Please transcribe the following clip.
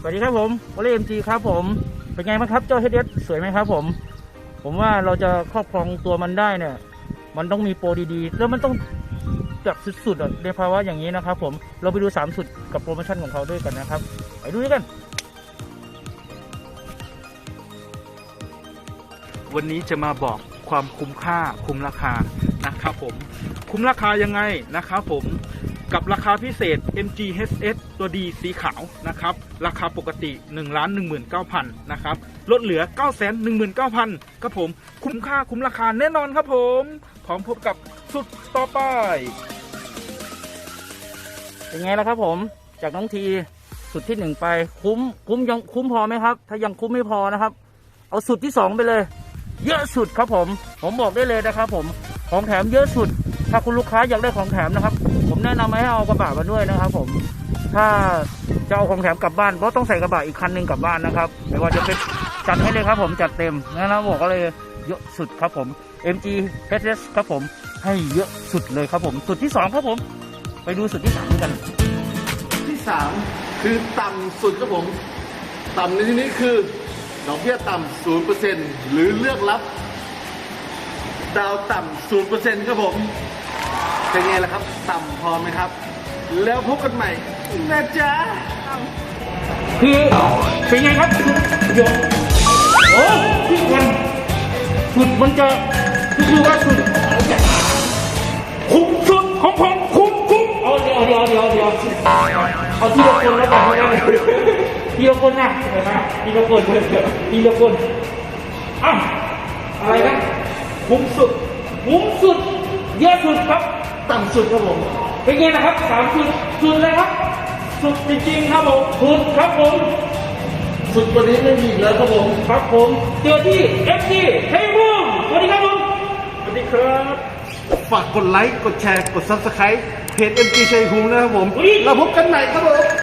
สวัสดีครับผมวอลเลย์เอ็มจีครับผม เป็นไงบ้างครับเจ้าเฮดเดสวยไหมครับผม ผมว่าเราจะครอบครองตัวมันได้เนี่ย มันต้องมีโปรดีๆ แล้วมันต้องแบบสุดๆในภาวะอย่างนี้นะครับ ผม เราไปดู3สุดกับโปรโมชั่นของเขาด้วยกันนะครับ ไปดูด้วยกัน วันนี้จะมาบอกความคุ้มค่าคุ้มราคานะครับผม คุ้มราคายังไงนะครับผม กับราคาพิเศษ MGHS ตัวดีสีขาวนะครับ ราคาปกติ 1 1 9 0 0 0 นะครับ ลดเหลือ 9 1 9 0 0 0ครับผม คุ้มค่าคุ้มราคาแน่นอนครับผม พร้อมพบกับสุดต่อไป เป็นไงล่ะครับผม จากน้องทีสุดที่หนึ่งไป คุ้มคุ้มยังคุ้มพอไหมครับ ถ้ายังคุ้มไม่พอนะครับ เอาสุดที่สองไปเลย เยอะสุดครับผม ผมบอกได้เลยนะครับผม ของแถมเยอะสุด ถ้าคุณลูกค้าอยากได้ของแถมนะครับ แนะนำให้เอากระบะมาด้วยนะครับ ผม ถ้าจะเอาของแถมกลับบ้านก็ต้องใส่กระบะอีกคันหนึ่งกลับบ้านนะครับไม่ว่าจะเป็นจัดให้เลยครับ ผมจัดเต็มนะครับบอกก็เลยเยอะสุดครับผม MG HS ครับผมให้เยอะสุดเลยครับผมสุดที่สองครับผม ไปดูสุดที่สามกัน ที่สามคือต่ำสุดครับผม ต่ำในที่นี้คือดอกเบี้ยต่ำศูนย์เปอร์เซ็นต์หรือเลือกรับ ดาวต่ำศูนย์เปอร์เซ็นต์ครับผม เป็นไงล่ะครับ ต่ำพอไหมครับ แล้วพบกันใหม่นะจ๊ะคือเป็นไงครับยวโอ้ที่มันสุดมันจะคือว่าสุดคุ้มสุดของผมคุ้มคุ้มเอาเดี๋ยวเดี๋ยวเดี๋ยวเดี๋ยวเอาทีละคนแล้วกันไม่ได้ทีละคนนะทีละคนทีละคนอ้าวอะไรนะคุ้มสุดคุ้มสุด เยอะสุดครับต่ำสุดครับผมเป็นไงนะครับสามสุดสุดเลยครับ สุดจริงๆครับผมสุดครับผมสุดกว่านี้ไม่มีอีกแล้วครับผมครับผมเจอที่ FG เฮ้ยบูมสวัสดีครับผมสวัสดีครับฝากกดไลค์กดแชร์กด Subscribe เพจ MG ชัยภูมินะครับผมเราพบกันใหม่ครับผม